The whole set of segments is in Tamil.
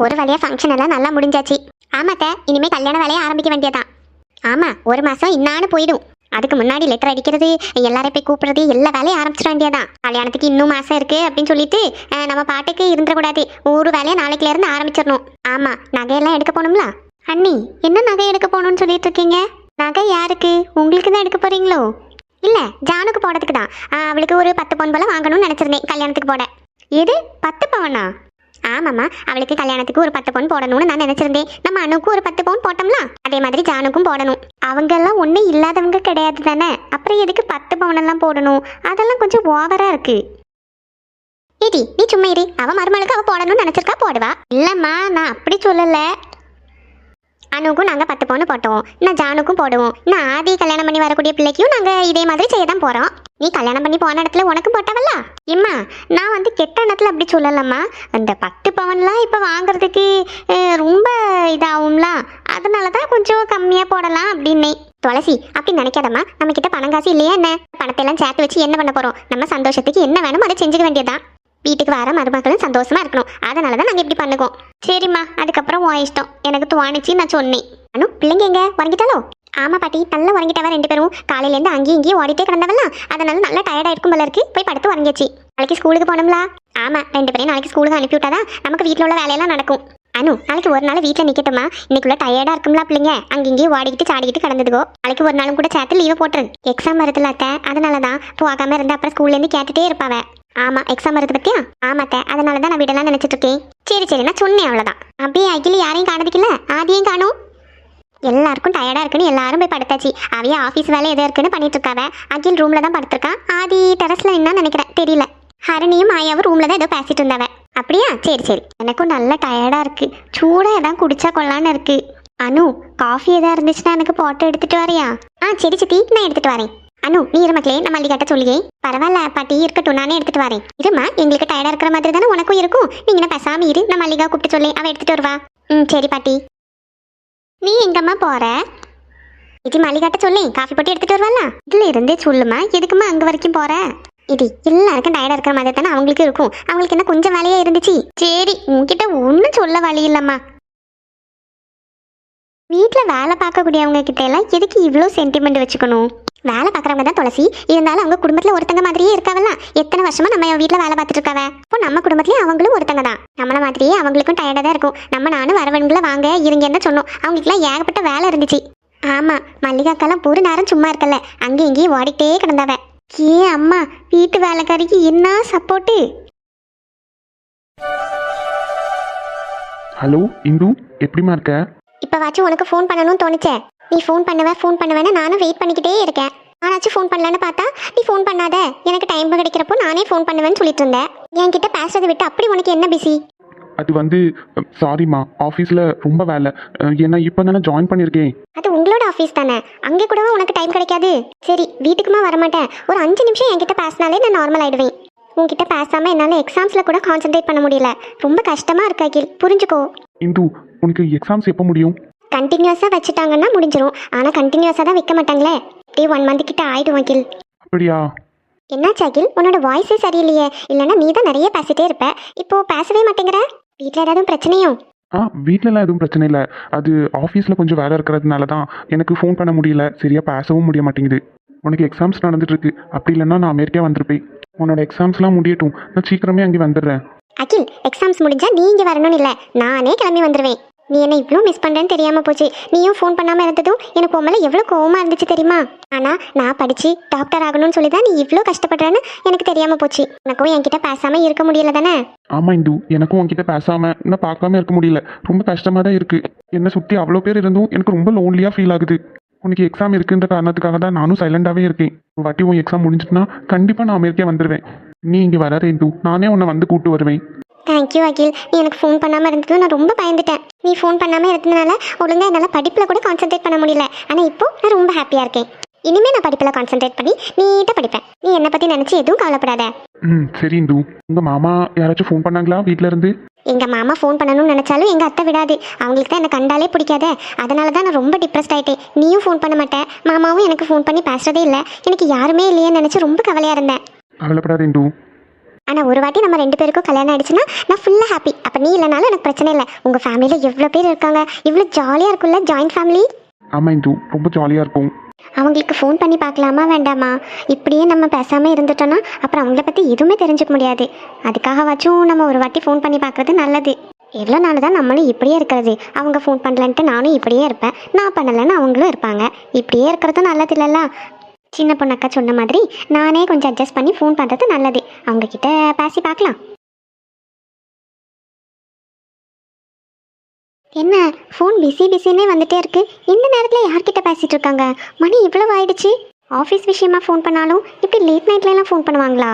ஒரு வழியாக ஃபங்க்ஷன் எல்லாம் நல்லா முடிஞ்சாச்சு. ஆமாத்த இனிமே கல்யாண வேலையை ஆரம்பிக்க வேண்டியதான் ஆமா ஒரு மாசம் இன்னான்னு போயிடும். அதுக்கு முன்னாடி லெட்டர் அடிக்கிறது எல்லாரையும் போய் கூப்பிடுறது எல்லா வேலையும் ஆரம்பிச்சிட வேண்டியதான் கல்யாணத்துக்கு இன்னும் மாசம் இருக்கு அப்படின்னு சொல்லிட்டு அஹ், நம்ம பாட்டுக்கு இருந்துடக்கூடாது. ஒரு வேலையை நாளைக்குல இருந்து ஆரம்பிச்சிடணும். ஆமா நகையெல்லாம் எடுக்க போகணும்ல? அண்ணி என்ன நகை எடுக்க போகணும்னு சொல்லிட்டு இருக்கீங்க? நகை யாருக்கு? உங்களுக்கு தான் எடுக்க போறீங்களோ? இல்ல ஜானுக்கு போடுறதுக்கு தான். அவளுக்கு ஒரு பத்து பவுன் போல வாங்கணும்னு நினைச்சிருந்தேன் கல்யாணத்துக்கு போட. எது? பத்து பவுனா? ஆமாம்மா அவளுக்கு கல்யாணத்துக்கு ஒரு பத்து பவுன் போடணும்னு நான் நினச்சிருந்தேன். நம்ம அணுக்கும் ஒரு பத்து பவுன் போட்டோம்ல? அதே மாதிரி ஜானுக்கும் போடணும். அவங்க எல்லாம் ஒன்றும் இல்லாதவங்க கிடையாது தானே? அப்புறம் எதுக்கு பத்து பவுன் எல்லாம் போடணும்? அதெல்லாம் கொஞ்சம் ஓவராக இருக்கு. ஏடி நீ சும்மா இரு. அவ மருமகளுக்கு அவ போடணும்னு நினச்சிருக்கா போடுவா. இல்லைம்மா நான் அப்படி சொல்லலை. அணுக்கும் நாங்கள் பத்து பவுன் போட்டோம். நான் ஜானுக்கும் போடுவோம். நான் ஆதி கல்யாணம் பண்ணி வரக்கூடிய பிள்ளைக்கும் நாங்கள் இதே மாதிரி செய்ய தான் போகிறோம் நீ கல்யாணம் பண்ணி போன இடத்துல உனக்கு போட்டவல்ல? இம்மா நான் வந்து கெட்ட இடத்துல அப்படி சொல்லலம்மா. அந்த பத்து பவன்லாம் இப்போ வாங்குறதுக்கு ரொம்ப இதாகும்லாம் அதனால தான் கொஞ்சம் கம்மியாக போடலாம் அப்படின்னே துளசி அப்படி நினைக்காதம்மா. நம்ம கிட்ட பணம் காசு இல்லையா என்ன? பணத்தை எல்லாம் சேர்த்து வச்சு என்ன பண்ண போறோம்? நம்ம சந்தோஷத்துக்கு என்ன வேணுமோ அதை செஞ்சுக்க வேண்டியதான் வீட்டுக்கு வர மருமக்களும் சந்தோஷமா இருக்கணும். அதனால தான் நாங்கள் இப்படி பண்ணுவோம். சரிம்மா அதுக்கப்புறம் உன் இஷ்டம். எனக்கு துவாணிச்சு நான் சொன்னேன். அனு பிள்ளைங்க எங்க? வாங்கிட்டாலோ ஆமா பாட்டி நல்லா உறங்கிட்டவன் ரெண்டு பேரும் காலையில இருந்து அங்கேயும் இங்கேயும் ஓடிட்டே கிடந்தவல்ல அதனால நல்லா டயர்டா இருக்கும் போல இருக்கு. போய் படுத்து உறங்கிச்சு நாளைக்கு ஸ்கூலுக்கு போகணும்ல? ஆமா ரெண்டு பேரையும் நாளைக்கு ஸ்கூலுக்கு அனுப்பிவிட்டாதான் நமக்கு வீட்டில் உள்ள வேலையெல்லாம் நடக்கும். அனு நாளைக்கு ஒரு நாள் வீட்டில் நிற்கட்டுமா இன்னைக்குள்ள டயர்டா இருக்கும்ல பிள்ளைங்க. அங்கேயும் ஓடிக்கிட்டு சாடிக்கிட்டு கிடந்ததுக்கோ நாளைக்கு ஒரு நாளும் கூட சேர்த்து லீவை போட்டுரு. எக்ஸாம் வருதுல அத்தை. அதனால தான் போகாமல் இருந்து அப்புறம் ஸ்கூல்ல இருந்து கேட்டுட்டே இருப்பாவ. ஆமா எக்ஸாம் வருது பத்தியா? ஆமாத்த அதனால தான் நான் விடலாம் நினைச்சிட்டு இருக்கேன். சரி சரி நான் சொன்னேன் அவ்வளோதான் அப்படியே அகில யாரையும் காணதுக்கில்ல ஆதியும் காணும். எல்லாருக்கும் டயர்டா இருக்குன்னு எல்லாரும் போய் படுத்தாச்சு. அவைய ஆஃபீஸ் வேலை எதோ இருக்குன்னு பண்ணிட்டு இருக்காவ அகில் ரூம்ல தான் படுத்திருக்கான் ஆதி டெரஸ்ல என்ன நினைக்கிறேன். தெரியல. ஹரணியும் மாயாவும் ரூம்ல தான் ஏதோ பேசிட்டு இருந்தாவ. அப்படியா? சரி சரி. எனக்கும் நல்ல டயர்டா இருக்கு. சூடா எதாவது குடிச்சா கொள்ளான்னு இருக்கு. அனு காஃபி எதாவது இருந்துச்சுன்னா எனக்கு போட்டு எடுத்துட்டு வரையா? ஆ சரி சித்தி. நான் எடுத்துட்டு வரேன். அனு நீ இரு மக்களே. நான் மல்லிகாட்ட சொல்லியே. பரவாயில்ல பாட்டி. இருக்கட்டும். நானே எடுத்துட்டு வரேன். இருமா எங்களுக்கு டயர்டா இருக்கிற மாதிரி தானே உனக்கும் இருக்கும். நீங்க பேசாம இரு. நான் மல்லிகா கூப்பிட்டு சொல்லி அவ எடுத்துட்டு வருவா. ம் சரி பாட்டி. நீ எங்கம்மா போற? இது மல்லிகாட்ட சொல்லி காஃபி போட்டு எடுத்துட்டு வருவாளா இதுல இருந்தே சொல்லுமா எதுக்குமா அங்க வரைக்கும் போற? இது எல்லாருக்கும் டயர்டா இருக்கிற மாதிரி தானே அவங்களுக்கு இருக்கும். அவங்களுக்கு என்ன கொஞ்சம் வேலையா இருந்துச்சு? சரி உன்கிட்ட ஒன்றும் சொல்ல வழி இல்லம்மா. வீட்டில் வேலை பார்க்கக்கூடியவங்க கிட்ட எல்லாம் எதுக்கு இவ்வளோ சென்டிமெண்ட் வச்சுக்கணும்? வேலை பார்க்குறவங்க தான் துளசி. இருந்தாலும் அவங்க குடும்பத்தில் ஒருத்தங்க மாதிரியே இருக்காவல்ல. எத்தனை வருஷமா நம்ம வீட்டில் வேலை பார்த்துட்டு இருக்காவ? இப்போ நம்ம குடும்பத்துலேயும் அவங்களும் ஒருத்தங்க தான். நம்மள மாதிரியே அவங்களுக்கும் டயர்டாக தான் இருக்கும். நம்ம நானும் வரவன்களை வாங்க இருங்கன்னு தான் சொன்னோம். அவங்களுக்குலாம் ஏகப்பட்ட வேலை இருந்துச்சு. ஆமாம் மல்லிகாக்கெல்லாம் ஒரு நேரம் சும்மா இருக்கல அங்கேயும் இங்கேயும் ஓடிட்டே கிடந்தாவ. ஏ அம்மா வீட்டு வேலைக்காரிக்கு என்ன சப்போர்ட்டு? ஹலோ இந்து எப்படிம்மா இருக்க? இப்போ வாச்சும் உனக்கு ஃபோன் பண்ணணும்னு தோணுச்சே? நீ ஃபோன் பண்ணுவ ஃபோன் பண்ணுவேன்னு நானும் வெயிட் பண்ணிக்கிட்டே இருக்கேன். ஆனாச்சும் ஃபோன் பண்ணலன்னு பார்த்தா நீ ஃபோன் பண்ணாத. எனக்கு டைம் கிடைக்கிறப்போ நானே ஃபோன் பண்ணுவேன்னு சொல்லிட்டு இருந்தேன். என்கிட்ட பேசுறதை விட்டு அப்படி உனக்கு என்ன பிஸி அது வந்து சாரிம்மா ஆஃபீஸில் ரொம்ப வேலை. ஏன்னா இப்போ தானே ஜாயின் பண்ணியிருக்கேன் அது உங்களோட ஆஃபீஸ் தானே. அங்கே கூடவா உனக்கு டைம் கிடைக்காது? சரி வீட்டுக்குமா வரமாட்டேன். ஒரு அஞ்சு நிமிஷம் என்கிட்ட பேசினாலே நான் நார்மல் ஆயிடுவேன். உன்கிட்ட பேசாம என்னால் எக்ஸாம்ஸில் கூட கான்சென்ட்ரேட் பண்ண முடியல. ரொம்ப கஷ்டமா இருக்கு அகில். புரிஞ்சுக்கோ. இந்து உனக்கு எக்ஸாம்ஸ் எப்போ முடியும்? கண்டினியூஸாக வச்சுட்டாங்கன்னா முடிஞ்சிரும். ஆனால் கண்டினியூஸாக தான் வைக்க மாட்டாங்களே. அப்படியே ஒன் மந்த் கிட்ட ஆயிடும் அகில். அப்படியா? என்னாச்சு அகில்? உன்னோட வாய்ஸே சரியில்லையே. இல்லைன்னா நீ தான் நிறைய பேசிட்டே இருப்ப. இப்போ பேசவே மாட்டேங்கிற? வீட்டில் ஏதாவது பிரச்சனையும் ஆ வீட்டிலலாம் எதுவும் பிரச்சனை இல்லை. அது ஆஃபீஸில் கொஞ்சம் வேலை இருக்கிறதுனால தான் எனக்கு ஃபோன் பண்ண முடியல. சரியாக பேசவும் முடிய மாட்டேங்குது. உனக்கு எக்ஸாம்ஸ் நடந்துட்டு இருக்கு அப்படி இல்லைன்னா நான் அமெரிக்கா வந்திருப்பேன். உன்னோட எக்ஸாம்ஸ்லாம் முடியட்டும். நான் சீக்கிரமே அங்கே வந்துடுறேன். அகில் எக்ஸாம்ஸ் முடிஞ்சா நீ இங்கே வரணும்னு இல்லை. நானே கிளம்பி வந்துடுவேன் நீ என்ன இவ்வளோ மிஸ் பண்ணுறேன்னு தெரியாமல் போச்சு. நீயும் ஃபோன் பண்ணாமல் இருந்ததும் எனக்கு உன் மேலே எவ்வளோ கோவமாக இருந்துச்சு தெரியுமா? ஆனால் நான் படித்து டாக்டர் ஆகணும்னு சொல்லி தான் நீ இவ்வளோ கஷ்டப்படுறேன்னு எனக்கு தெரியாமல் போச்சு. எனக்கும் என்கிட்ட பேசாமல் இருக்க முடியல தானே? ஆமாம் இந்து. எனக்கும் உன்கிட்ட பேசாமல் இன்னும் பார்க்காம இருக்க முடியல. ரொம்ப கஷ்டமாக தான் இருக்குது என்னை சுற்றி அவ்வளோ பேர் இருந்தும் எனக்கு ரொம்ப லோன்லியாக ஃபீல் ஆகுது. உனக்கு எக்ஸாம் இருக்குன்ற காரணத்துக்காக தான் நானும் சைலண்டாகவே இருக்கேன். ஒரு வாட்டி உன் எக்ஸாம் முடிஞ்சிட்டுனா கண்டிப்பாக நான் அமெரிக்கா வந்துடுவேன் நீ இங்கே வராது இந்து. நானே உன்னை வந்து கூப்பிட்டு வருவேன். Thank you Akhil. நீ எனக்கு ஃபோன் பண்ணாமல் இருந்ததும் நான் ரொம்ப பயந்துட்டேன். நீ ஃபோன் பண்ணாமல் இருந்ததுனால ஒழுங்காக என்னால் படிப்பில் கூட கான்சென்ட்ரேட் பண்ண முடியல. ஆனால் இப்போ நான் ரொம்ப ஹாப்பியாக இருக்கேன். இனிமேல் நான் படிப்பில் கான்சென்ட்ரேட் பண்ணி நீட்டாக படிப்பேன். நீ என்னை பற்றி நினச்சி எதுவும் கவலைப்படாத. ம் சரி இந்து. உங்கள் மாமா யாராச்சும் ஃபோன் பண்ணாங்களா வீட்டில இருந்து? எங்க மாமா ஃபோன் பண்ணணும்னு நினைச்சாலும் எங்க அத்தை விடாது. அவங்களுக்கு தான் என்ன கண்டாலே பிடிக்காதே. அதனால தான் நான் ரொம்ப டிப்ரெஸ்ட் ஆயிட்டேன். நீயும் ஃபோன் பண்ண மாட்டேன் மாமாவும் எனக்கு ஃபோன் பண்ணி பேசுறதே இல்லை. எனக்கு யாருமே இல்லையேன்னு நினைச்சு ரொம்ப கவலையா இருந்தேன். கவலைப்படாத இந்து. ஆனால் ஒரு வாட்டி நம்ம ரெண்டு பேருக்கும் கல்யாணம் ஆயிடுச்சுன்னா நான் ஃபுல்லாக ஹாப்பி அப்போ நீ இல்லைனாலும் எனக்கு பிரச்சனை இல்லை. உங்கள் ஃபேமிலியில் எவ்வளோ பேர் இருக்காங்க? இவ்வளோ ஜாலியாக இருக்கும்ல ஜாயின்ட் ஃபேமிலி ஆமாம் இந்து. ரொம்ப ஜாலியாக இருக்கும். அவங்களுக்கு ஃபோன் பண்ணி பார்க்கலாமா வேண்டாமா? இப்படியே நம்ம பேசாமல் இருந்துட்டோன்னா அப்புறம் அவங்கள பற்றி எதுவுமே தெரிஞ்சுக்க முடியாது. அதுக்காகவாச்சும் நம்ம ஒரு வாட்டி ஃபோன் பண்ணி பார்க்குறது நல்லது. எவ்வளோ நாள் தான் நம்மளும் இப்படியே இருக்கிறது. அவங்க ஃபோன் பண்ணலன்ட்டு நானும் இப்படியே இருப்பேன். நான் பண்ணலைன்னு அவங்களும் இருப்பாங்க. இப்படியே இருக்கிறதும் நல்லது இல்லைல்ல? சின்ன பொண்ணக்கா சொன்ன மாதிரி நானே கொஞ்சம் அட்ஜஸ்ட் பண்ணி ஃபோன் பண்ணுறது நல்லது. அவங்க கிட்ட பேசி பார்க்கலாம். என்ன ஃபோன் பிஸி பிஸின்னே வந்துட்டே இருக்கு. இந்த நேரத்தில் யார்கிட்ட பேசிட்டு இருக்காங்க? மணி இவ்வளவு ஆயிடுச்சு. ஆஃபீஸ் விஷயமா ஃபோன் பண்ணாலும் இப்படி லேட் நைட்லலாம் ஃபோன் பண்ணுவாங்களா?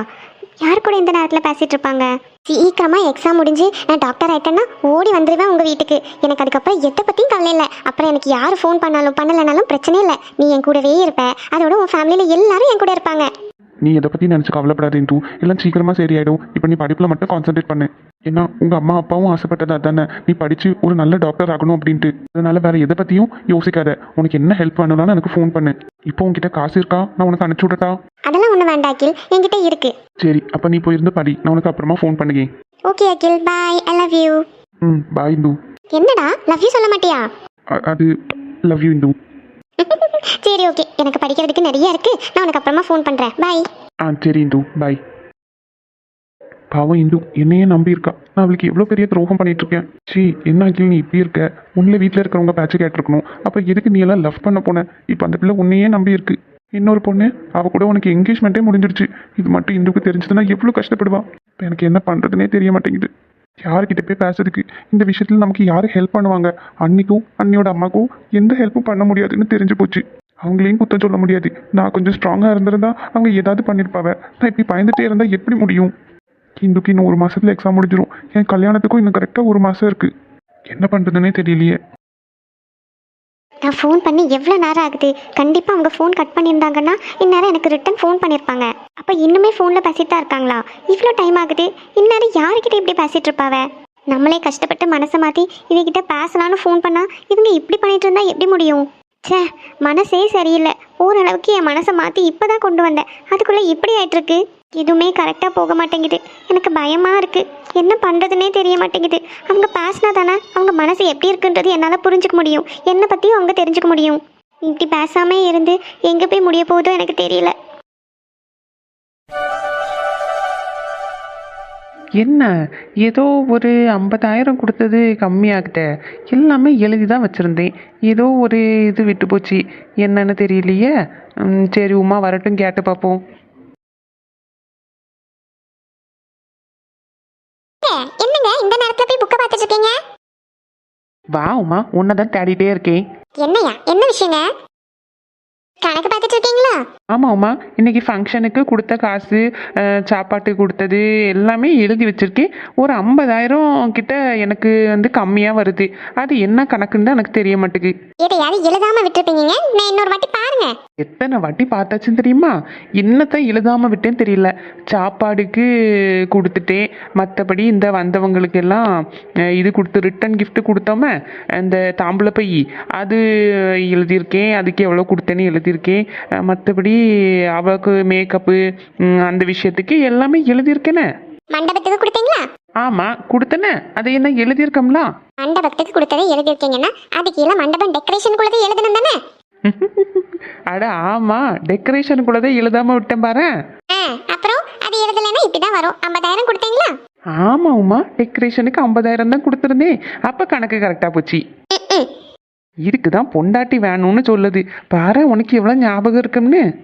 யார் கூட இந்த நேரத்தில் பேசிட்டு இருப்பாங்க? சீக்கிரமா எக்ஸாம் முடிஞ்சு நான் டாக்டர் ஆகிட்டேன்னா ஓடி வந்துடுவேன் உங்கள் வீட்டுக்கு. எனக்கு அதுக்கப்புறம் எதை பற்றியும் கவலை இல்லை. அப்புறம் எனக்கு யார் ஃபோன் பண்ணாலும் பண்ணலைனாலும் பிரச்சனை இல்லை. நீ என் கூடவே இருப்ப. அதோட உன் ஃபேமிலியில் எல்லாரும் என் கூட இருப்பாங்க. நீ இதை பற்றி நினச்சி கவலைப்படாத இந்து எல்லாம் சீக்கிரமாக சரியாயிடும். இப்போ நீ படிப்பில் மட்டும் கான்சென்ட்ரேட் பண்ணு. ஏன்னா உங்கள் அம்மா அப்பாவும் ஆசைப்பட்டது அதானே. நீ படித்து ஒரு நல்ல டாக்டர் ஆகணும் அப்படின்ட்டு. அதனால வேற எதை பற்றியும் யோசிக்காத. உனக்கு என்ன ஹெல்ப் பண்ணணும்னு எனக்கு ஃபோன் பண்ணு. இப்போ உன்கிட்ட காசு இருக்கா? நான் உனக்கு அனுப்பிச்சி விடட்டா? அதெல்லாம் ஒன்றும் வேண்டாம் அகில். என்கிட்ட இருக்கு. சரி அப்போ நீ போயிருந்து படி. நான் உனக்கு அப்புறமா phone பண்ணுகேன் okay Akhil. Bye I love you hmm bye Indhu. என்னடா? லவ் யூ சொல்ல மாட்டியா? அது லவ் யூ இந்து. சரி ஓகே எனக்கு படிக்கிறதுக்கு நிறைய இருக்கு. நான் உனக்கு அப்புறமா ஃபோன் பண்ணுறேன் பாய் ஆ சரி இந்து. பாய் பாவம் இந்து. என்னையே நம்பி இருக்கா? நான் அவளுக்கு எவ்வளோ பெரிய துரோகம் பண்ணிட்டு இருக்கேன். சீ என்ன ஆகியும் நீ இப்படி இருக்க? உன்னில் வீட்டில் இருக்கிறவங்க பேச்சு கேட்டிருக்கணும். அப்போ எதுக்கு நீ எல்லாம் லவ் பண்ண போன? இப்போ அந்த பிள்ளை உன்னையே நம்பி இருக்கு. இன்னொரு பொண்ணு? அவ கூட உனக்கு என்கேஜ்மெண்ட்டே முடிஞ்சிடுச்சு. இது மட்டும் இந்துக்கு தெரிஞ்சதுன்னா எவ்வளோ கஷ்டப்படுவா? இப்போ எனக்கு என்ன பண்ணுறதுனே தெரிய மாட்டேங்குது. யார்கிட்ட போய் பேசுறதுக்கு இந்த விஷயத்தில் நமக்கு யார் ஹெல்ப் பண்ணுவாங்க? அன்னிக்கும் அன்னியோட அம்மாக்கும் எந்த ஹெல்ப்பும் பண்ண முடியாதுன்னு தெரிஞ்சு போச்சு. அவங்களையும் குத்தம் சொல்ல முடியாது. நான் கொஞ்சம் ஸ்ட்ராங்காக இருந்திருந்தா அவங்க ஏதாவது பண்ணியிருப்பாவ நான் இப்படி பயந்துட்டே இருந்தால் எப்படி முடியும்? இந்துக்கு இன்னும் ஒரு மாதத்தில் எக்ஸாம் முடிஞ்சிடும் என் கல்யாணத்துக்கும் இன்னும் கரெக்டாக ஒரு மாதம் இருக்குது என்ன பண்ணுறதுனே தெரியலையே. நான் ஃபோன் பண்ணி எவ்வளோ நேரம் ஆகுது? கண்டிப்பாக அவங்க ஃபோன் கட் பண்ணியிருந்தாங்கன்னா இந்நேரம் எனக்கு ரிட்டன் ஃபோன் பண்ணியிருப்பாங்க. அப்போ இன்னுமே ஃபோனில் பேசிட்டு தான் இருக்காங்களா? இவ்வளோ டைம் ஆகுது. இந்நேரம் யாருக்கிட்ட இப்படி பேசிட்டு இருப்பாவ? நம்மளே கஷ்டப்பட்டு மனசை மாற்றி இவங்கிட்ட பேசலான்னு ஃபோன் பண்ணால் இவங்க இப்படி பண்ணிட்டு இருந்தால் எப்படி முடியும்? ச்சே மனசே சரியில்லை. ஓரளவுக்கு என் மனசை மாற்றி இப்போ தான் கொண்டு வந்தேன். அதுக்குள்ளே இப்படி ஆயிட்டுருக்கு. எதுவுமே கரெக்டாக போக மாட்டேங்குது. எனக்கு பயமாக இருக்குது என்ன பண்ணுறதுனே தெரிய மாட்டேங்குது. அவங்க பேசினா தானே அவங்க மனசு எப்படி இருக்குன்றது என்னால் புரிஞ்சுக்க முடியும். என்னை பற்றியும் அவங்க தெரிஞ்சுக்க முடியும். இப்படி பேசாமே இருந்து எங்கே போய் முடிய போகுதோ எனக்கு தெரியல. என்ன? ஏதோ ஒரு ஐம்பதாயிரம் கொடுத்தது கம்மியாகிட்ட. எல்லாமே எழுதி தான் வச்சுருந்தேன். ஏதோ ஒரு இது விட்டு போச்சு. என்னன்னு தெரியலையே? சரி உமா வரட்டும் கேட்டு பார்ப்போம். என்னங்க இந்த நேரத்தில் போய் புக்கை பார்த்துட்டு இருக்கீங்க வா உமா உன்னை தான் தேடிட்டே இருக்கேன். என்னையா? என்ன விஷயங்க? கணக்கு பார்த்துட்டு இருக்கீங்களா ஆமாம் உமா. இன்னைக்கு ஃபங்க்ஷனுக்கு கொடுத்த காசு சாப்பாட்டு கொடுத்தது எல்லாமே எழுதி வச்சிருக்கேன். ஒரு ஐம்பதாயிரம் கிட்ட எனக்கு வந்து கம்மியாக வருது. அது என்ன கணக்குன்னு தான் எனக்கு தெரிய மாட்டேங்குது எதையாவது எழுதாம விட்டுருப்பீங்க? நான் இன்னொரு வாட்டி பாருங்க. எத்தனை வாட்டி பார்த்தாச்சுன்னு தெரியுமா? என்னத்தை எழுதாம விட்டேன்னு தெரியல. சாப்பாடுக்கு கொடுத்துட்டேன். மற்றபடி இந்த வந்தவங்களுக்கு எல்லாம் இது கொடுத்து ரிட்டன் gift கொடுத்தோமே அந்த தாம்பூல பை அது எழுதியிருக்கேன். அதுக்கு எவ்வளோ கொடுத்தேன்னு எழுதியிருக்கேன். மற்றபடி அவளுக்கு மேக்கப்பு அந்த விஷயத்துக்கு எல்லாமே எழுதியிருக்கேனே. மண்டபத்துக்கு கொடுத்தீங்களா? ஆமாம் கொடுத்தனே. அதை என்ன எழுதியிருக்கோம்ல? மண்டபத்துக்கு கொடுத்ததை எழுதியிருக்கீங்கன்னா அது கீழே மண்டபம் டெக்கரேஷனுக்குள்ளதை எழுதணும் தானே? அட ஆமாம் டெக்கரேஷனுக்குள்ளதே எழுதாமல் விட்டேன் பாரேன் ஆ அப்புறம் அது எழுதலைன்னா இப்படிதான் வரும். ஐம்பதாயிரம் கொடுத்தீங்களா? ஆமா உமா டெக்கரேஷனுக்கு ஐம்பதாயிரம் தான் கொடுத்துருந்தேன். அப்ப கணக்கு கரெக்டா போச்சு. ம்ம். இருக்குதான் பொண்டாட்டி வேணும்னு சொல்லுது. பாரு உனக்கு எவ்வளவு ஞாபகம் இருக்கும்னு.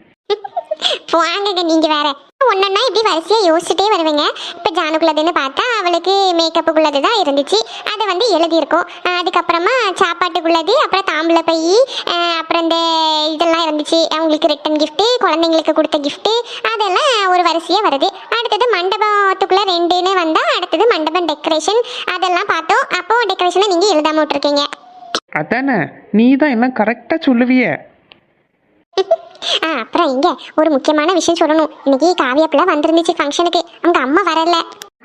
வாங்க நீங்க வேற. ஒன்னொன்னா இப்படி வரிசையா யோசிச்சுட்டே வருவீங்க. இப்ப ஜானுக்குள்ளதுன்னு பார்த்தா அவளுக்கு மேக்கப்புக்குள்ளது தான் இருந்துச்சு. அதை வந்து எழுதியிருக்கோம். அதுக்கப்புறமா சாப்பாட்டுக்குள்ளது அப்புறம் தாம்பூல பை அப்புறம் இந்த இதெல்லாம் இருந்துச்சு. அவங்களுக்கு ரிட்டன் கிஃப்ட் குழந்தைங்களுக்கு கொடுத்த கிஃப்ட் அதெல்லாம் ஒரு வரிசையா வருது. அடுத்தது மண்டபத்துக்குள்ள ரெண்டுன்னு வந்தா அடுத்தது மண்டபம் டெக்கரேஷன் அதெல்லாம் பார்த்தோம். அப்போ டெக்கரேஷனை நீங்க எழுதாம விட்டுருக்கீங்க. அதானே? நீ தான் எல்லாம் கரெக்டா சொல்லுவிய. ஆ அப்புறம் இங்க ஒரு முக்கியமான விஷயம் சொல்லணும். இன்னைக்கு காவியா பிள்ளை வந்திருந்துச்சு ஃபங்க்ஷனுக்கு அவங்க அம்மா வரல.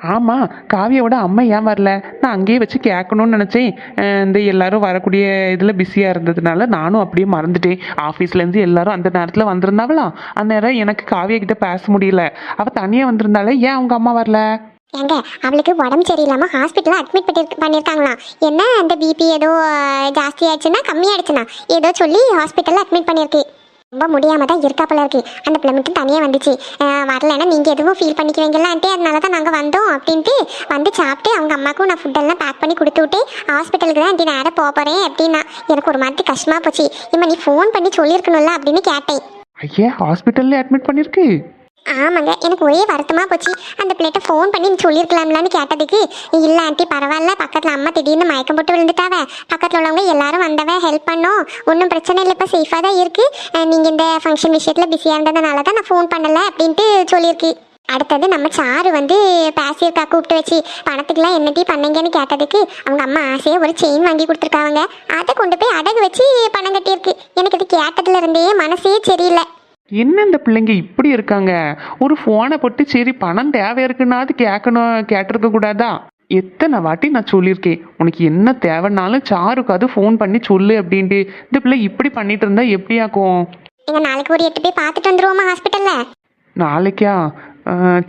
ஆமாம் காவியோட அம்மா ஏன் வரல? நான் அங்கேயே வச்சு கேட்கணும்னு நினச்சேன். அஹ் இந்த எல்லாரும் வரக்கூடிய இதில் பிஸியாக இருந்ததுனால நானும் அப்படியே மறந்துட்டேன். ஆஃபீஸ்லேருந்து எல்லாரும் அந்த நேரத்தில் வந்திருந்தாவலாம் அந்நேரம் எனக்கு காவியா கிட்ட பேச முடியல. அவள் தனியாக வந்திருந்தாலே ஏன் அவங்க அம்மா வரல? ஏங்க அவளுக்கு உடம்பு சரியில்லாம ஹாஸ்பிட்டலில் அட்மிட் பண்ணி பண்ணியிருக்காங்களாம் என்ன அந்த பிபி ஏதோ ஜாஸ்தி ஆயிடுச்சுன்னா கம்மியாயிடுச்சுன்னா? ஏதோ சொல்லி ஹாஸ்பிட்டலில் அட்மிட் பண்ணியிருக்கு ரொம்ப முடியாம தான் இருக்கா போல இருக்கு. அந்த பிள்ளை மட்டும் தனியாக வந்துச்சு. அஹ், வரலைன்னா நீங்கள் எதுவும் ஃபீல் பண்ணிக்குவீங்களான்ட்டு அதனால தான் நாங்கள் வந்தோம் அப்படின்ட்டு வந்து சாப்பிட்டு அவங்க அம்மாக்கும் நான் ஃபுட்டெல்லாம் பேக் பண்ணி கொடுத்து விட்டு ஹாஸ்பிட்டலுக்கு தான் ஆண்டி நேராக போக போகிறேன் அப்படின்னா. எனக்கு ஒரு மாதிரி கஷ்டமாக போச்சு. இம்மா நீ ஃபோன் பண்ணி சொல்லியிருக்கணும்ல அப்படின்னு கேட்டேன். ஐயா ஹாஸ்பிட்டல்ல அட்மிட் பண்ணியிருக்கு ஆமாங்க எனக்கு ஒரே வருத்தமாக போச்சு. அந்த பிள்ளைகிட்ட ஃபோன் பண்ணி நீ சொல்லியிருக்கலாம்லான்னு கேட்டதுக்கு. இல்லை ஆண்டி பரவாயில்ல பக்கத்தில் அம்மா திடீர்னு மயக்கம் போட்டு விழுந்துட்டாவ. பக்கத்தில் உள்ளவங்க எல்லாரும் வந்தவ ஹெல்ப் பண்ணோம். ஒன்றும் பிரச்சனை இல்லை இப்போ சேஃபாக தான் இருக்கு. நீங்கள் இந்த ஃபங்க்ஷன் விஷயத்தில் பிஸியாக இருந்ததுனால தான் நான் ஃபோன் பண்ணலை அப்படின்ட்டு சொல்லியிருக்கு. அடுத்தது நம்ம சாரு வந்து பேசியிருக்கா கூப்பிட்டு வச்சு. பணத்துக்குலாம் என்னட்டி பண்ணீங்கன்னு கேட்டதுக்கு அவங்க அம்மா ஆசையாக ஒரு செயின் வாங்கி கொடுத்துருக்காங்க அதை கொண்டு போய் அடகு வச்சு பணம் கட்டியிருக்கு. எனக்கு இது கேட்டதுல இருந்தே மனசே சரியில்லை. என்ன இந்த பிள்ளைங்க இப்படி இருக்காங்க? ஒரு ஃபோனை போட்டு சரி பணம் தேவை இருக்குன்னாது கேட்கணும் கேட்டிருக்க கூடாதா? எத்தனை வாட்டி நான் சொல்லியிருக்கேன் உனக்கு என்ன தேவைன்னாலும் சாருக்காவது ஃபோன் பண்ணி சொல்லு அப்படின்ட்டு. இந்த பிள்ளை இப்படி பண்ணிட்டு இருந்தா எப்படியாக்கும்? எங்க நாளைக்கு ஒரு எட்டு போய் பார்த்துட்டு வந்துருவோமா ஹாஸ்பிட்டல்ல நாளைக்கா?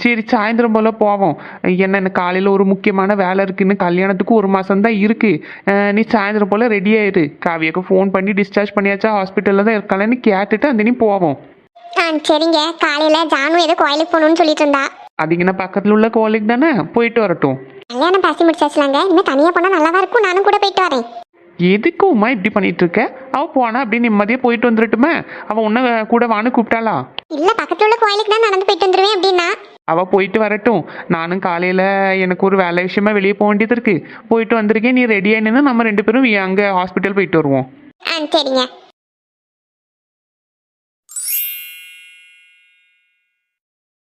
சரி சாயந்தரம் போல் போவோம். என்ன எனக்கு காலையில் ஒரு முக்கியமான வேலை இருக்குன்னு கல்யாணத்துக்கு ஒரு மாதம் தான் இருக்குது நீ சாயந்தரம் போல் ரெடி ஆயிரு. காவியாக்கு ஃபோன் பண்ணி டிஸ்சார்ஜ் பண்ணியாச்சா? ஹாஸ்பிட்டலில் தான் இருக்காளன்னு கேட்டுட்டு அந்த நீ போவோம். ஆ சரிங்க. காலையில ஜானு ஏதோ கோயிலுக்கு போகணும்னு சொல்லிட்டு இருந்தா. அதிகன பக்கத்தில் உள்ள கோவிலுக்கு தானே போயிட்டு வரட்டும். கல்யாணம் பேசி முடிச்சாச்சுலாங்க. இன்னும் தனியா போனா நல்லாவா இருக்கும்? நானும் கூட போயிட்டு வரேன். எதுக்குமா இப்படி பண்ணிட்டு இருக்க? அவ போனா அப்படி நிம்மதியாக போயிட்டு வந்துடட்டுமே. அவ உன்ன கூட வான்னு கூப்பிட்டாளா? இல்ல பக்கத்துல உள்ள கோயிலுக்கு தான் நடந்து போயிட்டு வந்துருவேன் அப்படின்னா. அவ போயிட்டு வரட்டும். நானும் காலையில எனக்கு ஒரு வேலை விஷயமா வெளியே போக வேண்டியது இருக்கு. போயிட்டு வந்திருக்கேன். நீ ரெடியாக நின்று நம்ம ரெண்டு பேரும் அங்கே ஹாஸ்பிட்டல் போயிட்டு வருவோம். ஆ சரிங்க.